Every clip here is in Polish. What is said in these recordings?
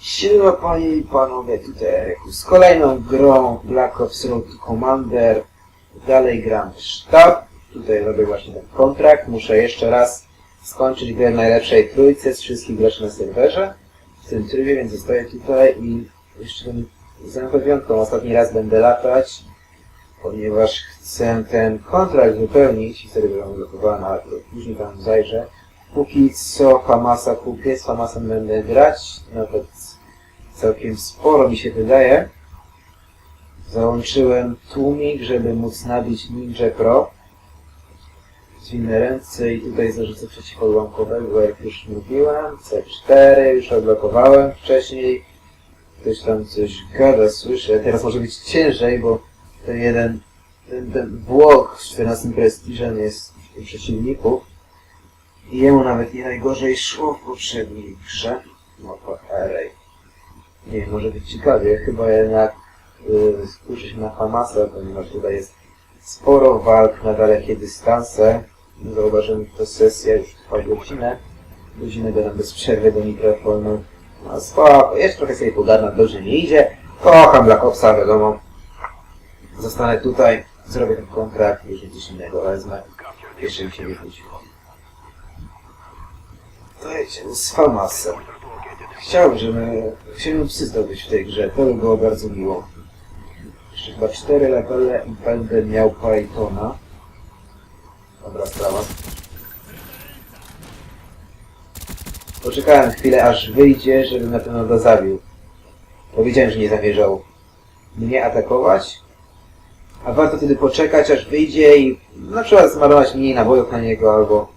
Siema panie i panowie, tutaj z kolejną grą Black Ops Road Commander. Dalej gram w sztab. Tutaj robię właśnie ten kontrakt. Muszę jeszcze raz skończyć grę najlepszej trójce z wszystkich graczy na serwerze. W tym trybie, więc zostaję tutaj i jeszcze ten, z ostatni raz będę latać, ponieważ chcę ten kontrakt wypełnić i wtedy będę blokowany, ale później tam zajrzę. Póki co Hamasa kupię, z Hamasem będę grać, nawet całkiem sporo mi się wydaje. Załączyłem tłumik, żeby móc nabić Ninja Pro. Zwinę ręce i tutaj zarzucę przeciwodłamkowego, jak już mówiłem. C4 już odblokowałem wcześniej. Ktoś tam coś gada, słyszę. Teraz może być ciężej, bo ten jeden, ten, ten Włoch z 14 prestiżem jest w tym przeciwniku. I jemu nawet nie najgorzej szło w poprzedniej grze. No to Array. Nie wiem, może być ciekawie. Chyba jednak y, skuszę się na Hamasa, ponieważ tutaj jest sporo walk na dalekie dystanse. Zauważyłem, że to sesja już trwa godzinę. Godzinę gadam bez przerwy do mikrofonu. No spoko, jeszcze trochę sobie pogadam, dobrze nie idzie. Kocham Black Opsa, wiadomo. Zostanę tutaj, zrobię ten kontrakt, jeżeli coś innego wezmę. Jeszcze mi się nie wróciło. To jedziemy z Famasem. Chciałbym, żeby chciałbym psy zdobyć w tej grze, to by było bardzo miło. Jeszcze chyba 4 levele i będę miał Pythona. Dobra sprawa. Poczekałem chwilę aż wyjdzie, żeby na pewno go zabił. Powiedziałem, że nie zamierzał mnie atakować. A warto wtedy poczekać aż wyjdzie i na przykład zmarnować mniej nabojów na niego albo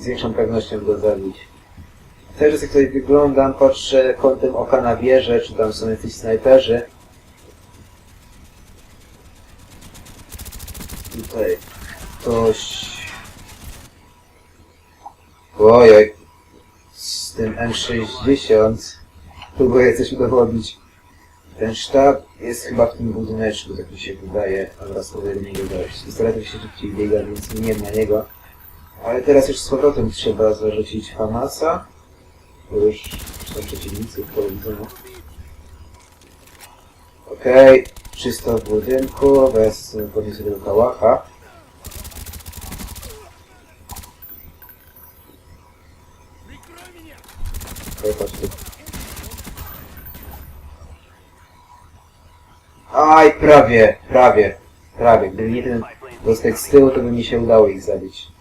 z większą pewnością go zabić. Teraz jak tutaj wyglądam, patrzę kątem oka na wieżę, czy tam są jacyś snajperzy. Tutaj ktoś... Ojoj, z tym M60 próbuję coś udowodnić. Ten sztab jest chyba w tym budyneczku, tak mi się wydaje, ale spróbuję do niego dojść. Pistoletem się szybciej biega, więc nie ma niego. Ale teraz już z powrotem trzeba zarzucić Hamasa. Bo już są przeciwnicy w powiedzeniu. Okej, czysto w budynku, bez podniosę tego kałacha. Chodź tu. Aj, prawie, prawie, prawie. Gdyby nie ten dostek z tyłu, to by mi się udało ich zabić.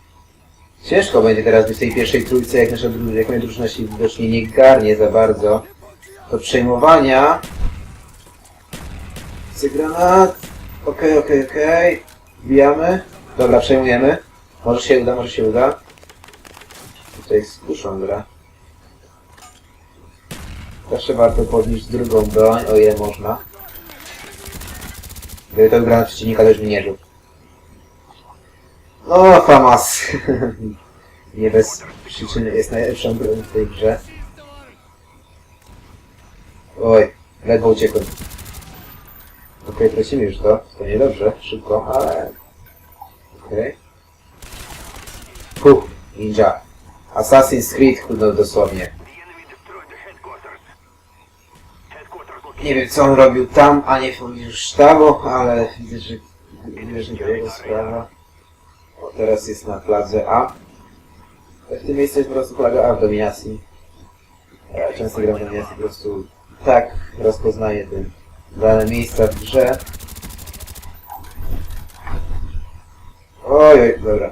Ciężko będzie teraz być w tej pierwszej trójce, jak nasza drużyna, jak moja drużyna się widocznie nie garnie za bardzo. Do przejmowania. Chcę granat. Okej, okej, okej. Wbijamy. Dobra, przejmujemy. Może się uda, może się uda. Tutaj skuszą gra. Zawsze warto podnieść drugą broń, o można. Gdyby to granat przeciwnika też by nie żył. No, Famas. Nie bez przyczyny jest najlepszą broń w tej grze. Oj, ledwo uciekłem. Okej, tracimy już to. To niedobrze, szybko, ale... Okej. Puh, ninja. Assassin's Creed, kurde, dosłownie. Nie wiem, co on robił tam, a nie w sztabu, ale widzę, że widzę, że to jego sprawa. Teraz jest na fladze A. W tym miejscu jest po prostu flaga A w dominacji. Ja często gram w dominacji, po prostu tak rozpoznaję te dane miejsca w grze. Oj, oj, dobra.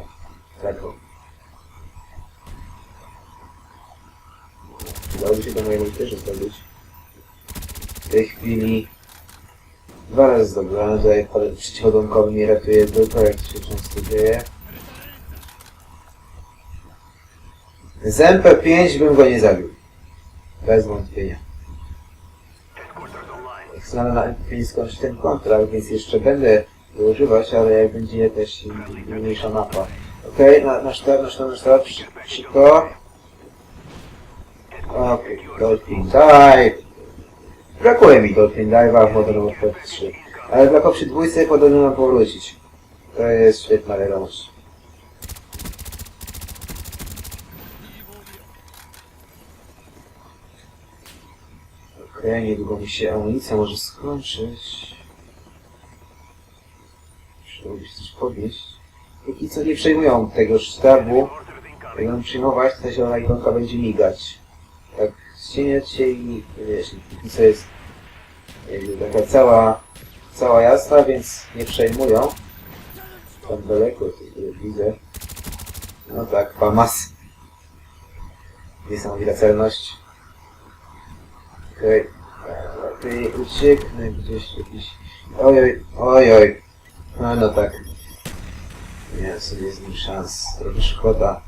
Tak. o. Udałoby się do mojego też zdobyć. W tej chwili dwa razy zdobyłem, tutaj palet przeciwodłamkowy mnie ratuje tylko, jak to się często dzieje. Z MP5 bym go nie zabił. Bez wątpienia. Chcę na MP5 skończyć ten kontrakt, więc jeszcze będę go używać, ale jak będzie jakaś mniejsza mapa. Okej, na, na sztab, na sztab, na sztab, szybko. Okej, Dolphin Dive. Brakuje mi Dolphin Dive'a w Modern Warfare 3. Ale Black Ops 2 podobno ma powrócić. To jest świetna wiadomość. Okej, niedługo mi się amunicja może skończyć. Muszę robić coś podnieść. Póki co nie przejmują tego sztabu. Jak ją przyjmować, to ta zielona ikonka będzie migać. Tak ścieniać się i wiesz, póki co jest taka cała, cała jasna, więc nie przejmują. Tam daleko, widzę. No tak, famas. Niesamowita celność. Okej. Lepiej ucieknę gdzieś jakiś... Ojoj, ojoj. No, no tak. Nie miałem sobie z nim szans. Trochę szkoda.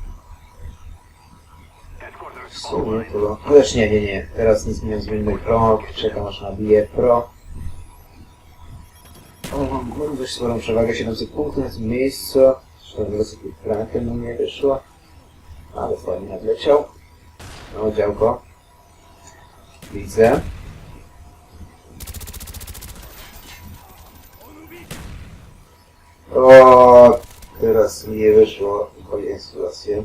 W sumie to... Chociaż nie, nie, nie. Teraz nic nie zmienimy pro. Czekam aż nabije pro. O, mam, dość sporą przewagę, 700 punktów na tym miejscu. Zresztą sobie frankiem mu nie wyszło. Ale fajnie nadleciał. No, działko. Widzę. O, teraz mi nie wyszło. Kolejną sytuację.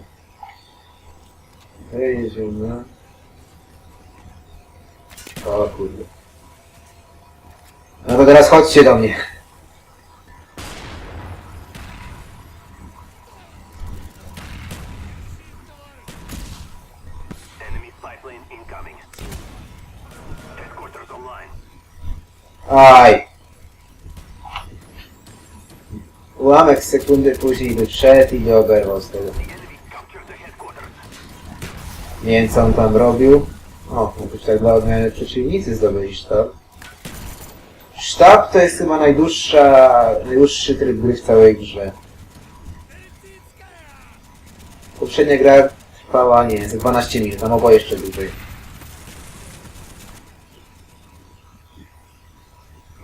Hej, jedziemy. O kurde. No to teraz chodźcie do mnie. Aj. Ułamek sekundy później by i nie oberwał z tego. Nie wiem co on tam robił. O, mógłbyś tak dla odmiany przeciwnicy zdobyli sztab. Sztab to jest chyba najdłuższa, najdłuższy tryb gry w całej grze. Poprzednia gra trwała, nie wiem, z 12 minut, tam oboje jeszcze dłużej.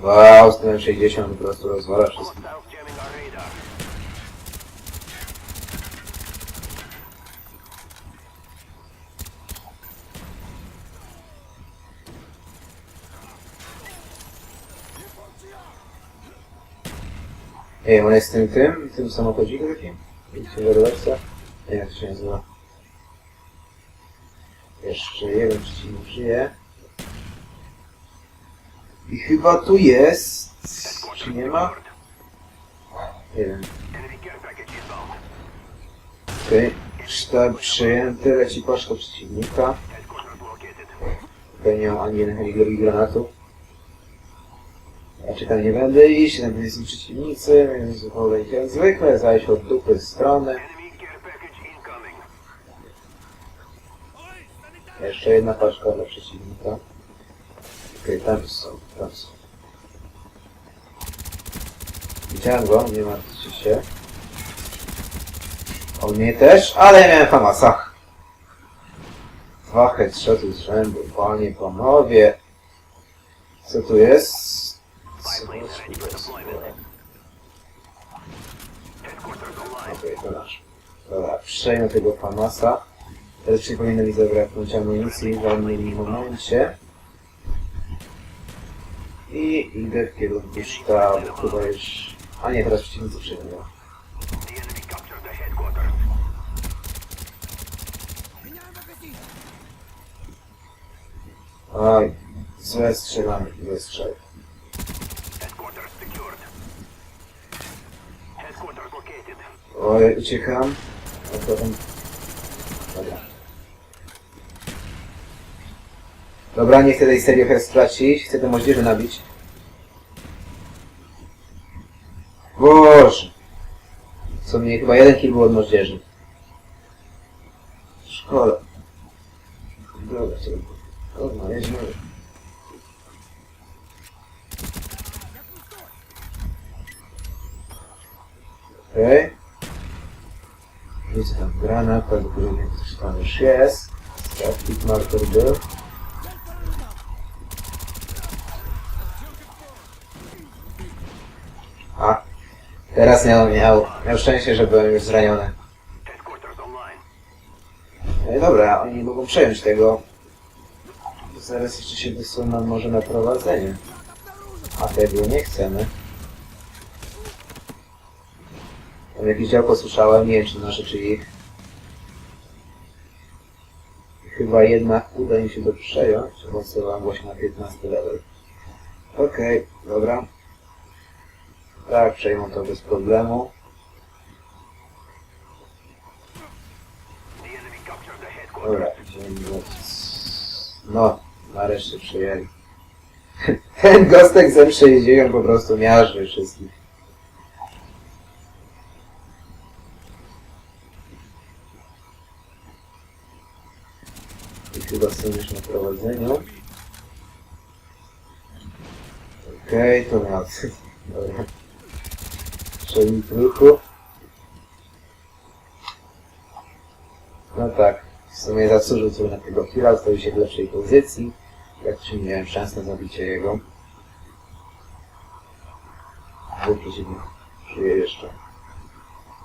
Wow, z tym 60 po prostu rozwala wszystko. Ej, on jest tym, tym, tym samochodzikiem takim? Wiem, jak się nazywa. Jeszcze jeden przeciwnik żyje. I chyba tu jest... Czy nie ma? Nie wiem. Okej. Sztab przyjęty, leci paszka przeciwnika. Tutaj nie mam ani jednego granatu. Ja czekam, nie będę iść, tam są przeciwnicy, więc wolę ich jak zwykle, zajść od dupy strony. Jeszcze jedna paczka dla przeciwnika. Okej, tam są, tam są. Widziałem go, nie martwcie się. O mnie też, ale ja miałem Famasa. Dwa headshoty z rzędu, panie, panowie. Co tu jest? Jest? ready for nasz. Dobra, przejmę tego Famasa. Teraz się powinno mi zabraknąć amunicji w danym momencie. I idę w kierunku sztabu, chyba już... A nie, teraz przeciwnicy przejmują. The enemy captured the headquarters. Oj, złe strzelamy, złe strzel. Headquarters secured. Headquarters located. Oj, uciekam. A potem... Dobra. Dobra, nie chcę tej serii ofiar stracić. Chcę tę moździerzę nabić. Boże! Co mnie chyba jeden kill był od moździerzy. Szkoda. Dobra, to... Dobra, jedziemy. Okej. Okay. Granat, prawdopodobnie ktoś tam już jest. Trafik marker był. A, teraz miał, miał, miał szczęście, że byłem już zraniony. No dobra, oni mogą przejąć tego. Zaraz jeszcze się wysuną może na prowadzenie. A tego nie chcemy. Tam jakieś działko słyszałem, nie wiem czy nasze czy ich. Chyba jednak uda mi się to przejąć. Awansowałem właśnie na 15 level. Okej, dobra. Tak, przejmą to bez problemu. Dobra, idziemy. No, nareszcie przyjęli. Ten gostek z M60 po prostu miażdży wszystkich. Chyba są już na prowadzeniu. Okej, to miał. Dobra. Przejmij w ruchu. No tak, w sumie zasłużył sobie na tego chwila, stał się w lepszej pozycji. Praktycznie miałem szansę na zabicie jego. Się nie czuję jeszcze.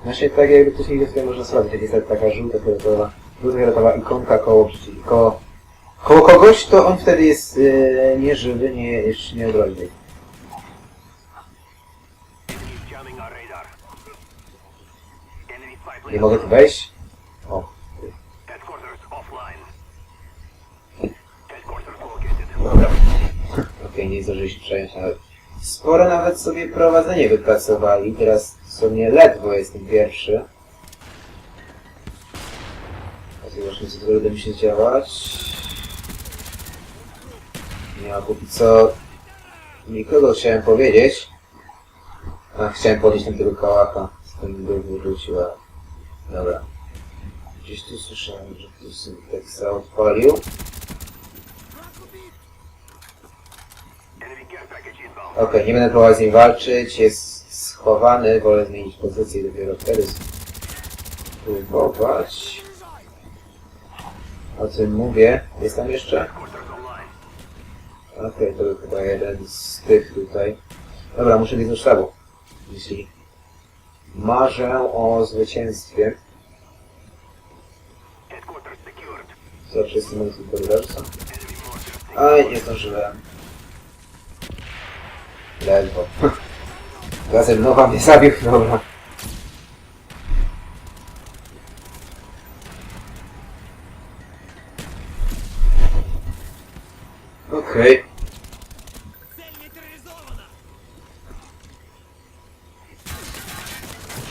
Właśnie tak jakby ktoś nie można sprawdzić, jak jest taka żółta fioletowa, fioletowa ikonka koło, koło, koło kogoś, to on wtedy jest e, nieżywy, nie, jeszcze nie odrodzi. Enemy jamming our radar. Enemy pipeline. Nie mogę tu wejść? O, Headquarters offline. Headquarters located. Dobra. Okej, nie zdążyliśmy przejąć nawet. Sporo nawet sobie prowadzenie wypracowali. Teraz w sumie ledwo jestem pierwszy. Zobaczmy co tu uda mi się działać. Ma póki co nikogo chciałem powiedzieć. A, chciałem podnieść tam tego kałacha. Z tym go wyrzuciła. Dobra. Gdzieś tu słyszałem, że ktoś teksta odpalił. Okej, nie będę próbował z nim walczyć, jest schowany, wolę zmienić pozycję i dopiero wtedy spróbować. O tym mówię, jest tam jeszcze? Okej, to był chyba jeden z tych tutaj. Dobra, muszę biec do sztabu. Jeśli marzę o zwycięstwie, to wszyscy mogą tylko mortar. Aj, nie zdążyłem. Ledwo. Razem nowa mnie zabił, dobra.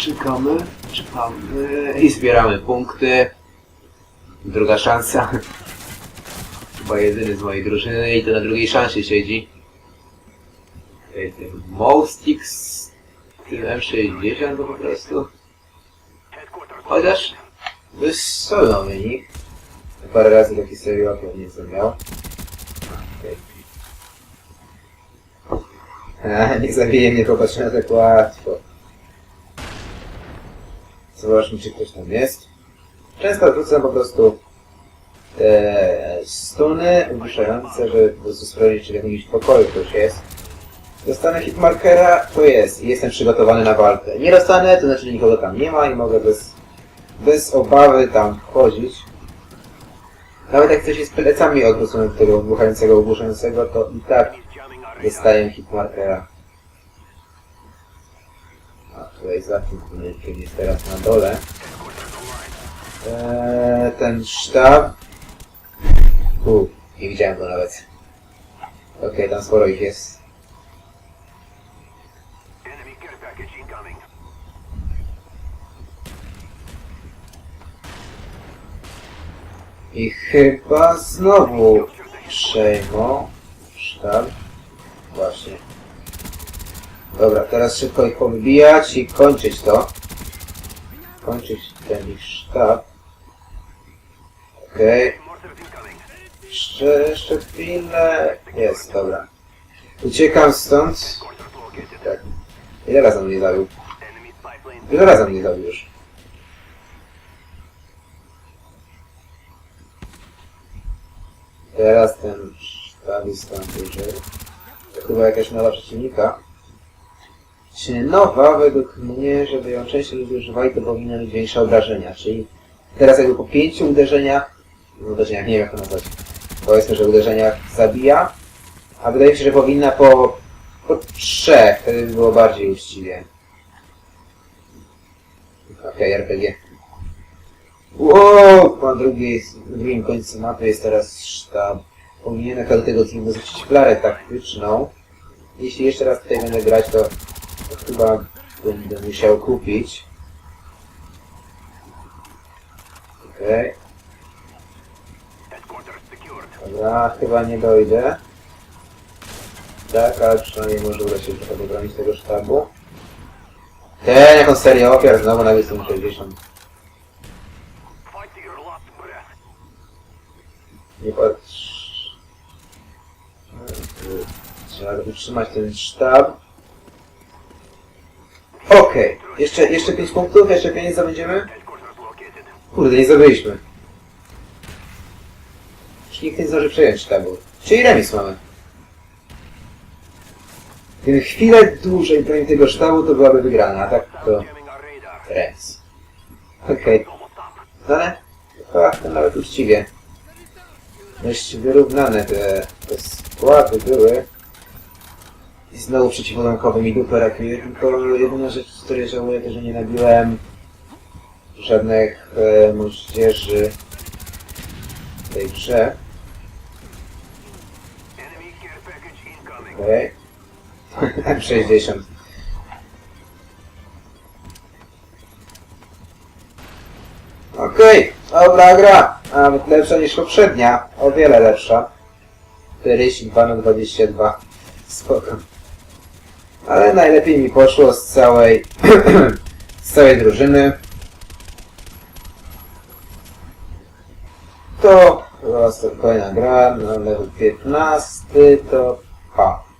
Czekamy, czekamy i zbieramy punkty. Druga szansa. Chyba jedyny z mojej drużyny i to na drugiej szansie siedzi. Ten Mostix z tym M60 to po prostu. Chociaż wysoko wynik. Parę razy taki serio pewnie co miał. Okej. A, nie zabije mnie popatrzę na tak łatwo. Zobaczmy czy ktoś tam jest. Często wrzucam po prostu te stuny uduszające, żeby po prostu sprawdzić, czy w jakimś pokoju ktoś jest. Dostanę hitmarkera, to jest i jestem przygotowany na walkę. Nie dostanę, to znaczy, nikogo tam nie ma i mogę bez, bez obawy tam wchodzić. Nawet jak ktoś jest plecami odwrócony do tego wybuchającego, ogłuszającego, to i tak dostaję hitmarkera. Tutaj za tym tunelkiem jest teraz na dole. Eee, ten sztab. U, nie widziałem go nawet. Okej, tam sporo ich jest. I chyba znowu przejmą sztab. Właśnie. Dobra, teraz szybko ich powybijać i kończyć to. Kończyć ten ich sztab. Okej. Incoming. Jeszcze, jeszcze chwilę. Jest, dobra. Uciekam stąd. Tak. Ile razy mnie zabił? Ile razy mnie zabił już? Teraz ten sztab jest tam bliżej. To chyba jakaś nowa przeciwnika. Czy nowa, według mnie, żeby ją częściej używali, to powinna mieć większe obrażenia. Czyli teraz jakby po pięciu uderzeniach, no uderzeniach, nie wiem jak to nazwać, powiedzmy, że uderzeniach zabija, a wydaje mi się, że powinna po, po trzech, wtedy by było bardziej uczciwie. Okej, RPG. Wow, po drugiej, na drugim końcu mapy jest teraz sztab. Powinienem do tego teamu zarzucić flarę taktyczną. Jeśli jeszcze raz tutaj będę grać, to chyba będę musiał kupić. Okej, secured. dobra, chyba nie dojdę. Tak, ale przynajmniej może uda się trochę dobronić tego sztabu. Ten, jaką serię ofiar, znowu nawet 160. Fight to your last breath. Nie patrz. Trzeba utrzymać ten sztab. Okej, jeszcze, jeszcze 5 punktów, jeszcze 5 zabędziemy? Kurde, nie zdobyliśmy. Już nikt nie zdąży przejąć sztabu. Czyli remis mamy. Gdyby chwilę dłużej bronił tego sztabu, to byłaby wygrana, a tak to remis. Okej, Almost up. Dane? Chyba nawet uczciwie. Dość wyrównane te, te składy były. I znowu przeciwodłamkowy mi dupę rakuje, tylko jedyna rzecz, z której żałuję, to że nie nabiłem żadnych e, moździerzy w tej grze. Okej. M60. Okej, dobra gra. Nawet lepsza niż poprzednia. O wiele lepsza. 42 na 22. Spoko. Ale najlepiej mi poszło z całej z całej drużyny. To była kolejna gra na level 15 to pa.